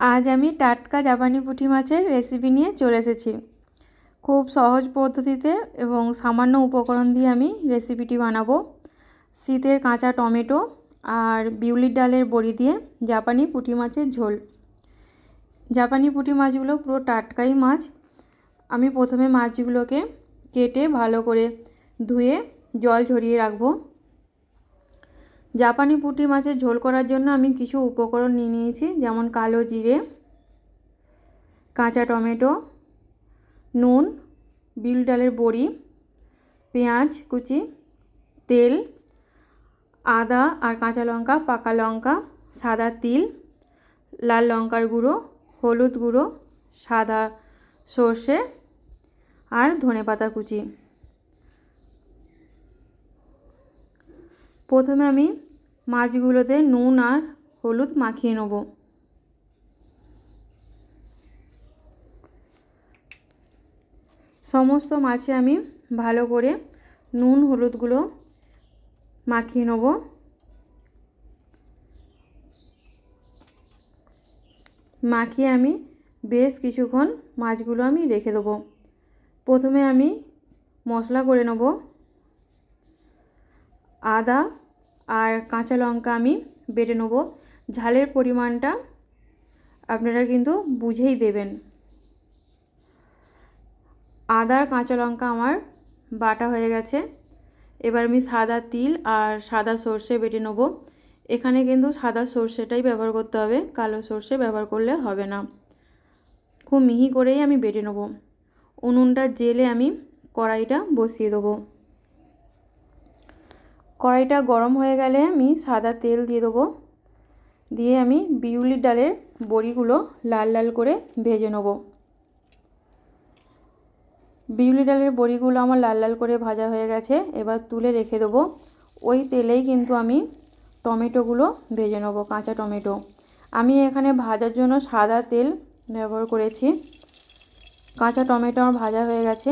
আজ আমি টাটকা জাপানি পুঁটি মাছের রেসিপি নিয়ে চলে এসেছি। খুব সহজ পদ্ধতিতে এবং সামান্য উপকরণ দিয়ে আমি রেসিপিটি বানাবো। শীতের কাঁচা টমেটো আর বিউলির ডালের বড়ি দিয়ে জাপানি পুঁটি মাছের ঝোল। জাপানি পুঁটি মাছগুলো পুরো টাটকাই মাছ। আমি প্রথমে মাছগুলোকে কেটে ভালো করে ধুয়ে জল ঝরিয়ে রাখব। জাপানি পুঁটি মাছের ঝোল করার জন্য আমি কিছু উপকরণ নিয়ে নিয়েছি, যেমন কালো জিরে, কাঁচা টমেটো, নুন বিল ডালের বড়ি, পেঁয়াজ কুচি, তেল, আদা আর কাঁচা লঙ্কা, পাকা লঙ্কা, সাদা তিল, লাল লঙ্কার গুঁড়ো, হলুদ গুঁড়ো, সাদা সর্ষে আর ধনে পাতা কুচি। প্রথমে আমি মাছগুলোতে নুন আর হলুদ মাখিয়ে নেব। সমস্ত মাছে আমি ভালো করে নুন হলুদগুলো মাখিয়ে নেব। মাখিয়ে আমি বেশ কিছুক্ষণ মাছগুলো আমি রেখে দেবো। প্রথমে আমি মশলা করে নেব। আদা আর কাঁচা লঙ্কা আমি বেটে নেব। ঝালের পরিমাণটা আপনারা কিন্তু বুঝেই দেবেন। আদার কাঁচা লঙ্কা আমার বাটা হয়ে গেছে। এবার আমি সাদা তিল আর সাদা সর্ষে বেটে নেব। এখানে কিন্তু সাদা সর্ষেটাই ব্যবহার করতে হবে, কালো সর্ষে ব্যবহার করলে হবে না। খুব মিহি করেই আমি বেটে নেব। উনুনটা জেলে আমি কড়াইটা বসিয়ে দেবো। কড়াইটা গরম হয়ে গেলে আমি সাদা তেল দিয়ে দেবো। দিয়ে আমি বিউলির ডালের বড়িগুলো লাল লাল করে ভেজে নেব। বিউলি ডালের বড়িগুলো আমার লাল লাল করে ভাজা হয়ে গেছে, এবার তুলে রেখে দেবো। ওই তেলেই কিন্তু আমি টমেটোগুলো ভেজে নেব, কাঁচা টমেটো। আমি এখানে ভাজার জন্য সাদা তেল ব্যবহার করেছি। কাঁচা টমেটো আমার ভাজা হয়ে গেছে,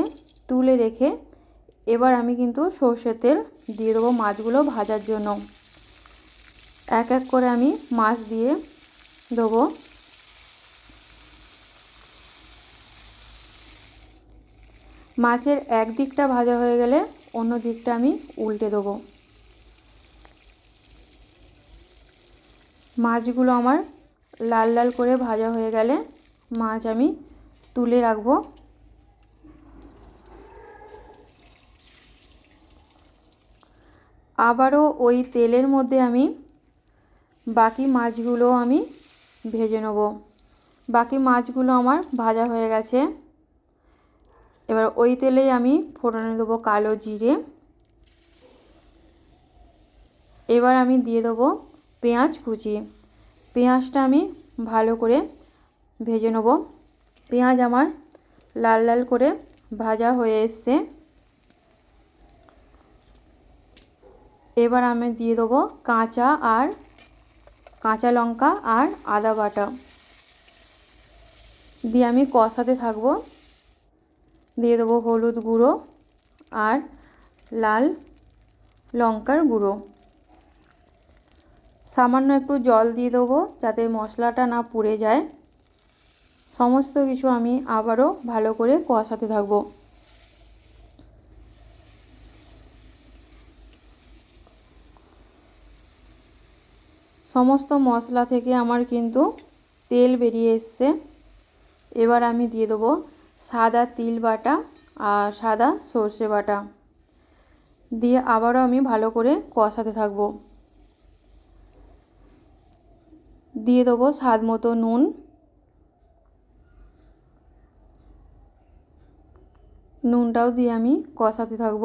তুলে রেখে এবার আমি কিন্তু সর্ষের তেল দিয়ে দেবো মাছগুলো ভাজার জন্য। এক এক করে আমি মাছ দিয়ে দেবো। মাছের এক দিকটা ভাজা হয়ে গেলে অন্য দিকটা আমি উল্টে দেবো। মাছগুলো আমার লাল লাল করে ভাজা হয়ে গেলে মাছ আমি তুলে রাখব। আবারও ওই তেলের মধ্যে আমি বাকি মাছগুলো আমি ভেজে নেব। বাকি মাছগুলো আমার ভাজা হয়ে গেছে। এবার ওই তেলেই আমি ফোড়নে দেবো কালো জিরে। এবার আমি দিয়ে দেবো পেঁয়াজ কুচি। পেঁয়াজটা আমি ভালো করে ভেজে নেব। পেঁয়াজ আমার লাল লাল করে ভাজা হয়ে এসছে। এবার আমি দিয়ে দেবো কাঁচা আর কাঁচা লঙ্কা আর আদা বাটা। দিয়ে আমি কষাতে থাকব। দিয়ে দেবো হলুদ গুঁড়ো আর লাল লঙ্কার গুঁড়ো। সামান্য একটু জল দিয়ে দেবো যাতে মশলাটা না পুড়ে যায়। সমস্ত কিছু আমি আবারও ভালো করে কষাতে থাকব। সমস্ত মশলা থেকে আমার কিন্তু তেল বেরিয়ে এসছে। এবার আমি দিয়ে দেবো সাদা তিল বাটা আর সাদা সর্ষে বাটা। দিয়ে আবারও আমি ভালো করে কষাতে থাকব। দিয়ে দেবো স্বাদ মতো নুন। নুনটাও দিয়ে আমি কষাতে থাকব।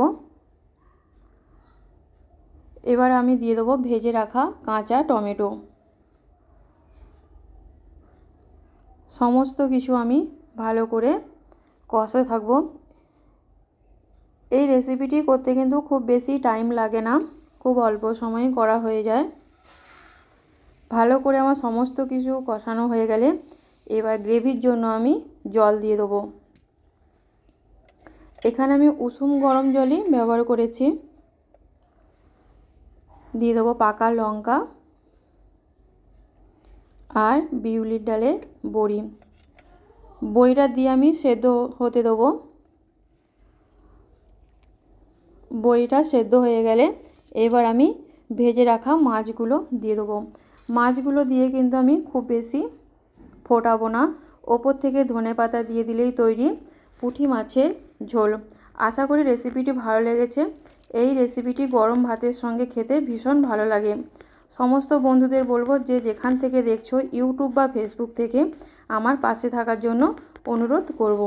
এবার আমি দিয়ে দেবো ভেজে রাখা কাঁচা টমেটো। সমস্ত কিছু আমি ভালো করে কষাতে থাকব। এই রেসিপিটি করতে কিন্তু খুব বেশি টাইম লাগে না, খুব অল্প সময়ে করা হয়ে যায়। ভালো করে আমার সমস্ত কিছু কষানো হয়ে গেলে এবার গ্রেভির জন্য আমি জল দিয়ে দেবো। এখানে আমি উষুম গরম জলই ব্যবহার করেছি। দিয়ে দেবো পাকা লঙ্কা আর বিউলির ডালের বড়ি। বড়িটা দিয়ে আমি সেদ্ধ হতে দেবো। বড়িটা সেদ্ধ হয়ে গেলে এবার আমি ভেজে রাখা মাছগুলো দিয়ে দেবো। মাছগুলো দিয়ে কিন্তু আমি খুব বেশি ফোটাবো না। ওপর থেকে ধনে পাতা দিয়ে দিলেই তৈরি পুঁটি মাছের ঝোল। আশা করি রেসিপিটি ভালো লেগেছে। এই রেসিপিটি গরম ভাতের সঙ্গে খেতে ভীষণ ভালো লাগে। সমস্ত বন্ধুদের বলব যে যেখান থেকে দেখছ ইউটিউব বা ফেসবুক থেকে আমার পাশে থাকার জন্য অনুরোধ করব।